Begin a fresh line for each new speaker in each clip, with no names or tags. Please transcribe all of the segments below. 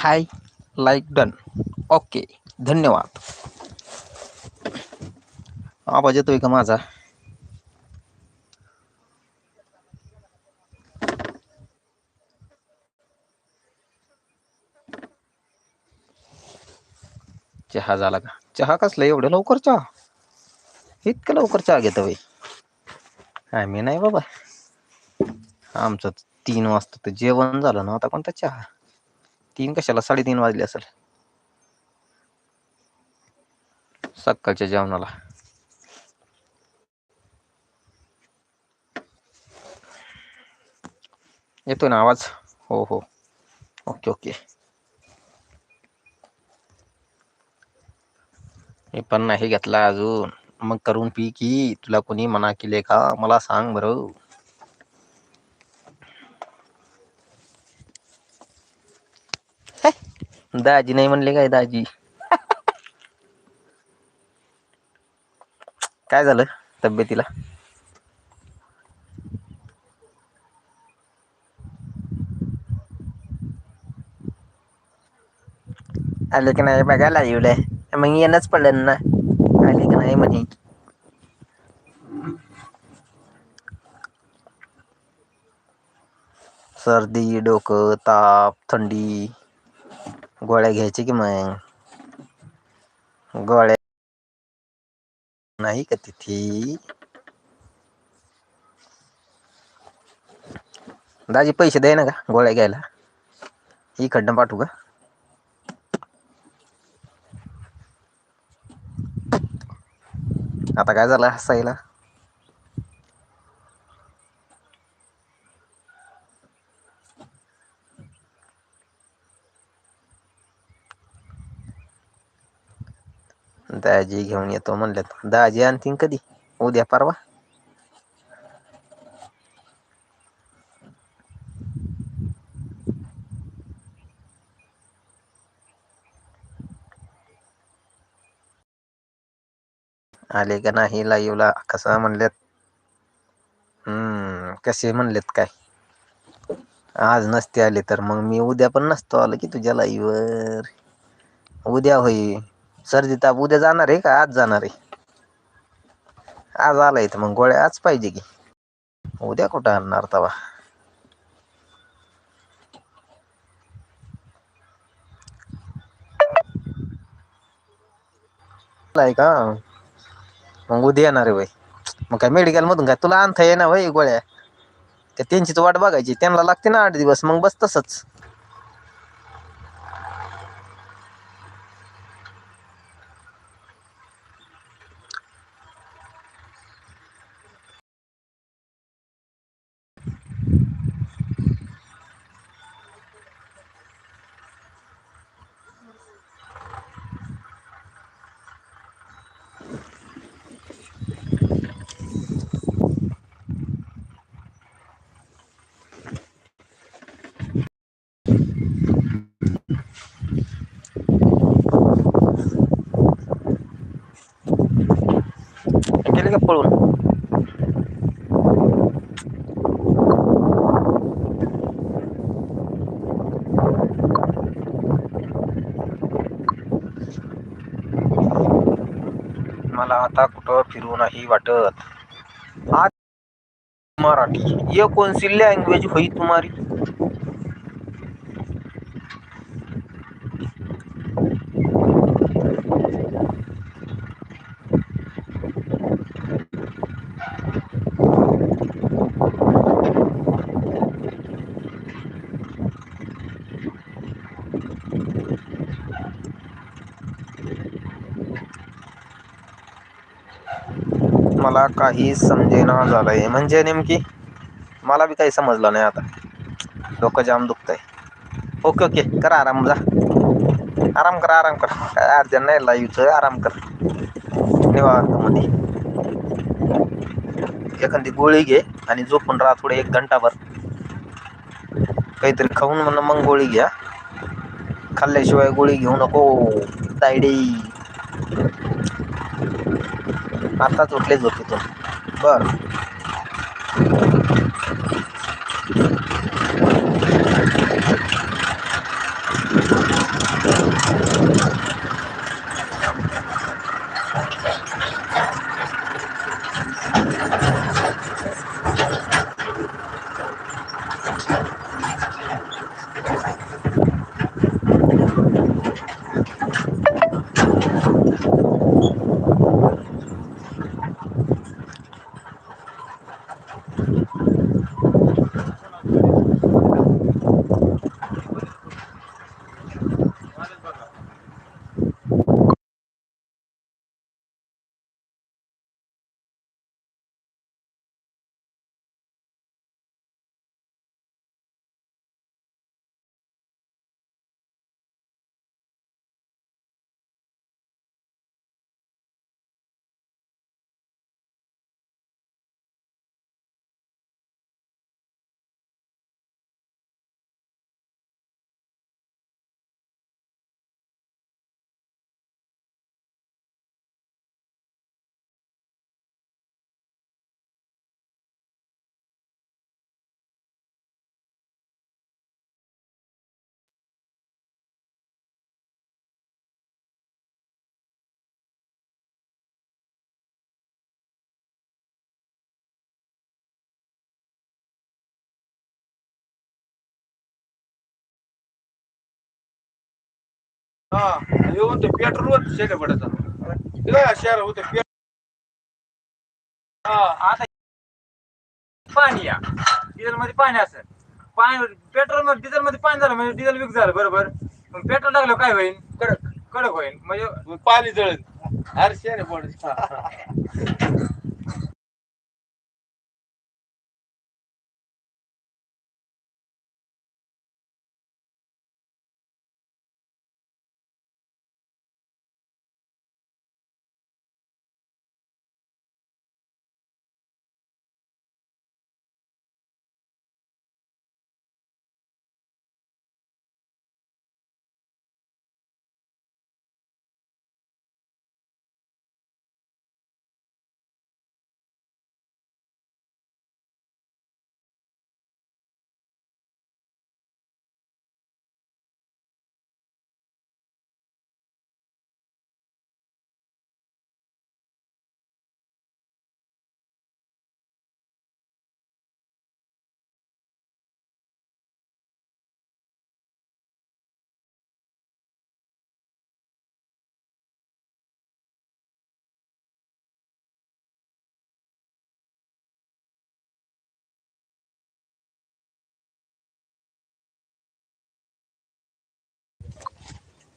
हाय like done. Okay धन्यवाद. आवाज येतोय का माझा? चहा झाला का? चहा कसला? एवढं लवकर चहा? इतकं लवकर चहा घेतो बाई. आम्ही नाही बाबा. आमचं तीन वाजता तर जेवण झालं ना आता कोणता चहा? तीन कशाला? साडेतीन वाजले असेल. सकाळच्या जेवणाला. येतो ना आवाज? हो हो. Okay okay. मी पण नाही घेतला अजून. मग करून पी की. तुला कोणी मना केले का? मला सांग बरं. दाजी नाही म्हणले काय दाजी? काय झालं तब्येतीला? आले की नाही बघायला येवलंय मग येणंच पडलं ना. आले की नाही म्हणे. सर्दी डोकं ताप थंडी. गोळ्या घ्यायचे की मग? गोळ्या नाही का तिथे? दाजी पैसे द्याय ना का गोळ्या घ्यायला? इकडनं पाठवू का? आता काय झालं? हसायला? दाजी घेऊन येतो म्हणल्यात दाजी आणतीन कधी? उद्या परवा? आले का नाही लाईव्हला कसं म्हणलेत? हम्म कसे म्हणलेत काय? आज नसते आले तर मग मी उद्या पण नसतो आलो की तुझ्या लाईवर उद्या होई सर्दी ताप उद्या जाणार आहे का? आज जाणार आहे. आज आला तर मग गोळ्या आज पाहिजे की. उद्या कुठं आणणार तवा? आहे का? मग उद्या येणार आहे भाई मग काय मेडिकल मधून काय? तुला आणता ये ना भाई गोळ्या. त्या त्यांचीच वाट बघायची. त्यांना लागते ना आठ दिवस. मग बस तसंच गेले का पळून. मला आता कुठं फिरू नाही वाटत. आज मराठी. ये कोणसी लँग्वेज होई तुम्हारी. मला काही समजेना झालं आहे म्हणजे नेमकी मला बी काही समजलं नाही आता. डोकं जाम दुखत आहे ओके ओके. करा आराम जा. आराम कर आराम कर. काय अर्जंट नाही लाईव्हचं आराम कर. निवांत मध्ये एखादी गोळी घे आणि झोपून राहा थोडे एक घंटाभर. काहीतरी खाऊन म्हणून मग गोळी घ्या. खाल्ल्याशिवाय गोळी घेऊ नको. तायडी आताच उठले झोपेतून बर.
हा येऊन ते पेट्रोल वर शेट पडायचा शहर होते पे- हा, आता पाणी या. डिझेल मध्ये पाणी असेल. पाणी पेट्रोलमध्ये डिझेल मध्ये पाणी झालं म्हणजे डिझेल विक झालं बरोबर. मग पेट्रोल टाकलं काय होईल कडक कडक होईल म्हणजे पाणी जळेल. अरे शेर पड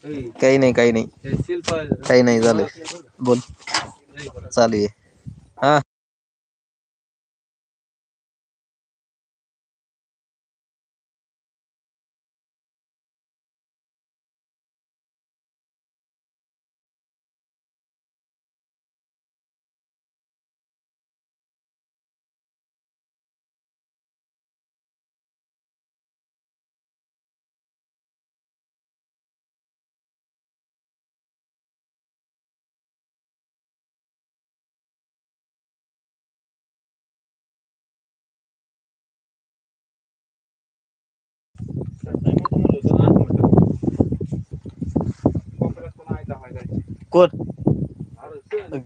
काही नाही काही नाही. काही नाही झालं बोल. चालू आहे. हा. कोण?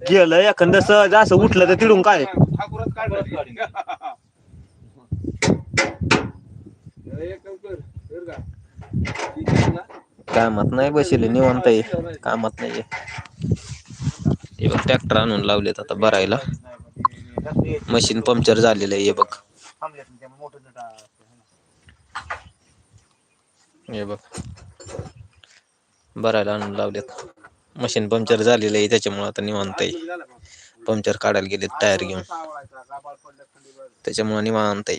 गेलं एखादं सहज असं उठलं तर तिडून काय? कामात नाही बसले निवांत आहे. कामात नाहीये हे बघ ट्रॅक्टर आणून लावलेत आता भरायला. मशीन पंक्चर झालेलं आहे हे बघ. हे बघ. भरायला आणून लावलेत. मशीन पंक्चर झालेलं आहे त्याच्यामुळे आता निवांत आहे. पंक्चर काढायला गेलेत टायर घेऊन. त्याच्यामुळे निवांत आहे.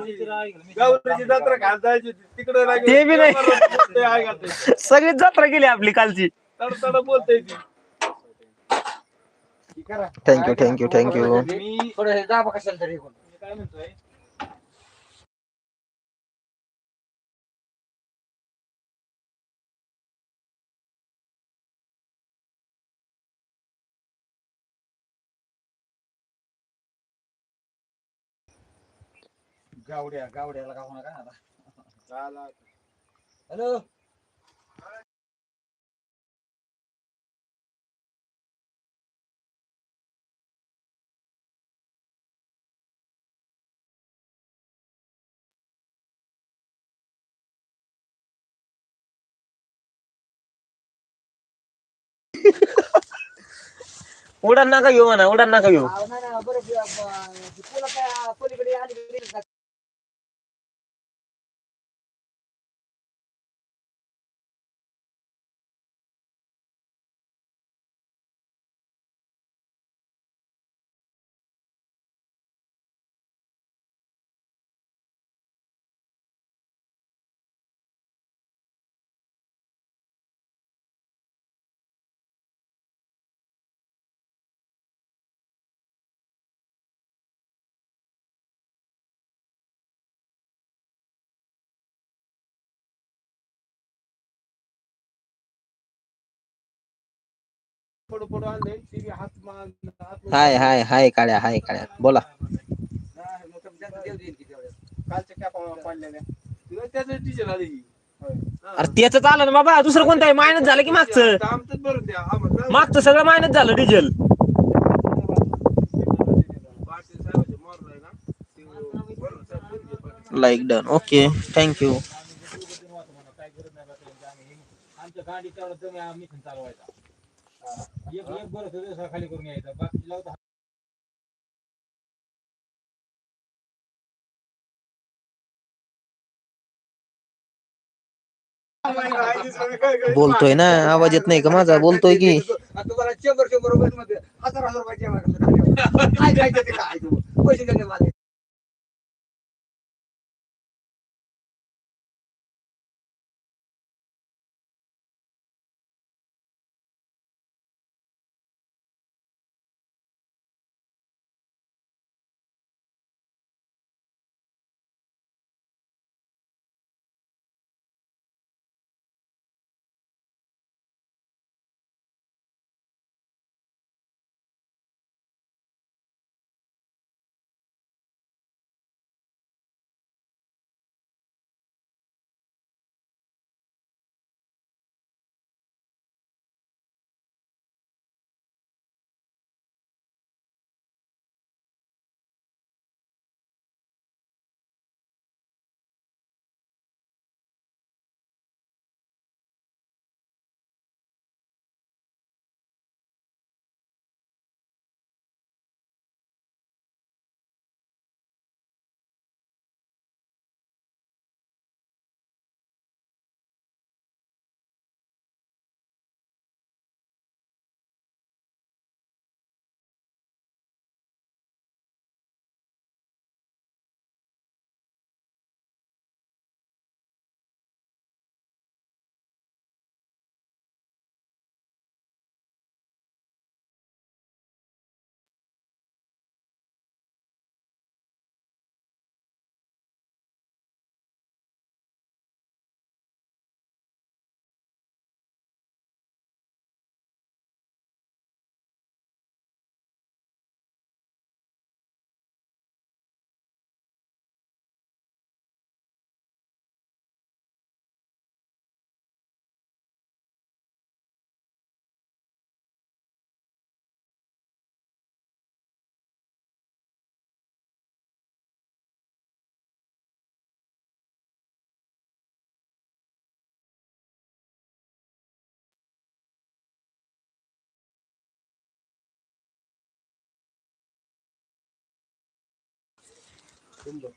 गौरीची जत्रा घाल जायची होती. तिकडे नाही
ते बी? सगळीच जत्रा केली आपली कालची.
तडतड बोलतोय ती.
थँक्यू थँक्यू थँक्यू
मी
थोडं हे दाबा कशाला तरी
काय म्हणतोय?
गावड्या गावड्याला का होणार का आता. हॅलो.
उडान नका घेऊ म्हणा उडान नका घेऊ
नाही नाही बरं ते, अं, ते पुला काय पलीकडे आली
ती हात
हाय हाय हाय काळ्या हाय काळ्या. बोला.
त्यांचं देव देईल की तेवढ्यात.
कालच्या कॅपा पाडलेल्या. तिला त्याचं टीचर आली की
अरे त्याच आलं ना बाबा. दुसरं कोणतं आहे? मायनस झालं की मागचं?
आमचं बरं द्या. आम्हाला
मागचं सगळं मायनस झालं डिझेल.
पाटील साहेबाचे मोरला आहे ना ते बरं साहेब बरं घे Patil.
Like done okay thank you
आमच्या गाडी तेवढं तुम्ही आम्ही चालवायचा. एक एक बरं दिवसा खाली करून यायचा. बाकी लावता
बोलतोय ना आवाज येत नाही का माझा? बोलतोय की.
तुम्हाला शंभर शंभर रुपये मध्ये हजार हजार रुपये जेवण काय जायचं ते? काय तुम्ही पैसे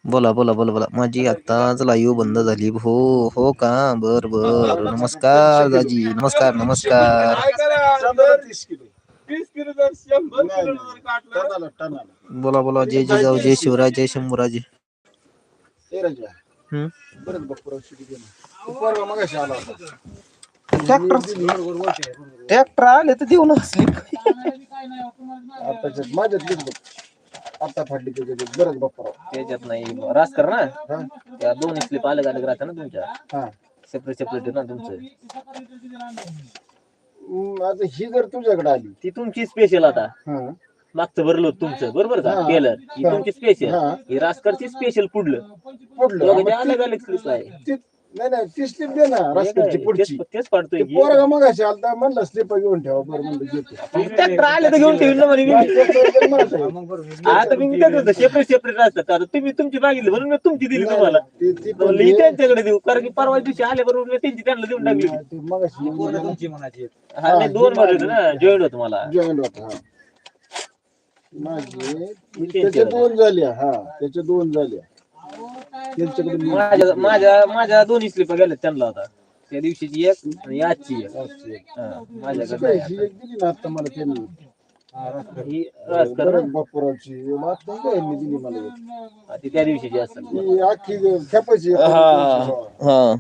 बोला बोला बोला बोला. माझी आताच लाईव्ह बंद झाली. हो हो का? बर बर. नमस्कार दाजी. नमस्कार नमस्कार. बोला बोला. जय जिजाऊ जय शिवराय जय शंभूराजे. ट्रॅक्टर ट्रॅक्टर आले तर देऊ ना
माझ्यात आता फाडली त्याच्यात बरंच बाप्पा.
त्याच्यात नाही. रास कर ना. त्या दोन स्लिप अलग अलग राहतात ना तुमच्या.
हा.
सेपरेट सेपरेट ना तुमचं.
हम्म, आता ही जर तुझ्याकडे आली.
ती तुमची स्पेशल आता.
हा.
मागचं भरलं होतं तुमचं. बरोबर का?
हा.
केलं ही
हा.
तुमची स्पेशल
हा.
ही रासकरची स्पेशल पुढलं.
पुढलं. मग
अलग अलग स्लिप आहे.
ती- नाही नाही ती स्लिप दे ना रस्त्याची पुढची.
तेच- तेच पाडतोय
ते
की
पोरगा मगाशी आलता म्हणलं स्लिप घेऊन ठेवा बरं म्हणलं घेतो.
ट्रॅक्टर आले तर घेऊन ठेवलं ना म्हणे मी.
आता
आता मी त्याचं सेपरेट सेपरेट असतात आता तुम्ही तुमची मागितली म्हणून मी तुमची दिली तुम्हाला. म्हणलं ही त्यांच्याकडे देऊ कारण की परवा दिवशी आले बरोबर मी त्यांची त्यांना देऊन टाकली.
मगाशी
पोरं तुमची
हा नाही दोन मध्ये होते ना जॉईंट होत मला.
होता हा. माझे त्याच्या दोन झाल्या हा त्याच्या दोन झाल्या.
माझ्या माझ्या माझ्या दोन्ही स्लिप गेल्या त्यांना आता. त्या दिवशीची एक आणि आजची एक. हा, माझ्याकडे
काय,
नाही
ही एक दिली ना आता मला त्यांनी.
आता. ही रासकर ना?
बरं बापुरावची आता काय यांनी दिली मला एक.
हा, ती त्या दिवशीची असेल.
ही अख्खी खेपायची
हा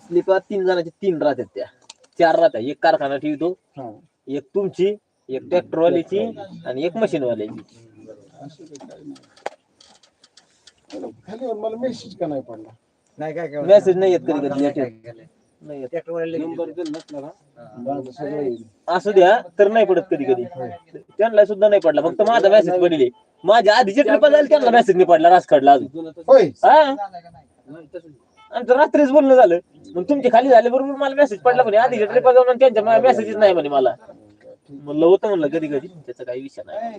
स्लिप तीन जणांची तीन राहतात त्या. चार राहत्या एक कारखाना ठेवतो.
हा.
एक तुमची एक ट्रॅक्टरवाल्याची आणि एक मशीनवाल्याची
असं काही काय नाही. चला, खाली मला मेसेज का नाही पडला?
नाही काय काय
मेसेज नाही. येत कधी कधी लेट
नाही येत.
माझं सगळं येईल.
असू द्या तर नाही पडत कधी कधी. त्यांना सुद्धा नाही पडला. फक्त माझा मेसेज पडले. माझ्या आधीचे ट्रिप झाले त्यांना मेसेज नाही पडला. राजकडला अजून.
होय.
हा? आमचं रात्रीच बोलणं झालं. मग तुमचे खाली झाले बरोबर मला मेसेज पडला म्हणे. आधीच्या ट्रिपा जाऊन आणि त्यांच्या मेसेजच नाही म्हणे मला. म्हणलं होतं म्हणलं कधी कधी. त्याचा काही विषय नाही.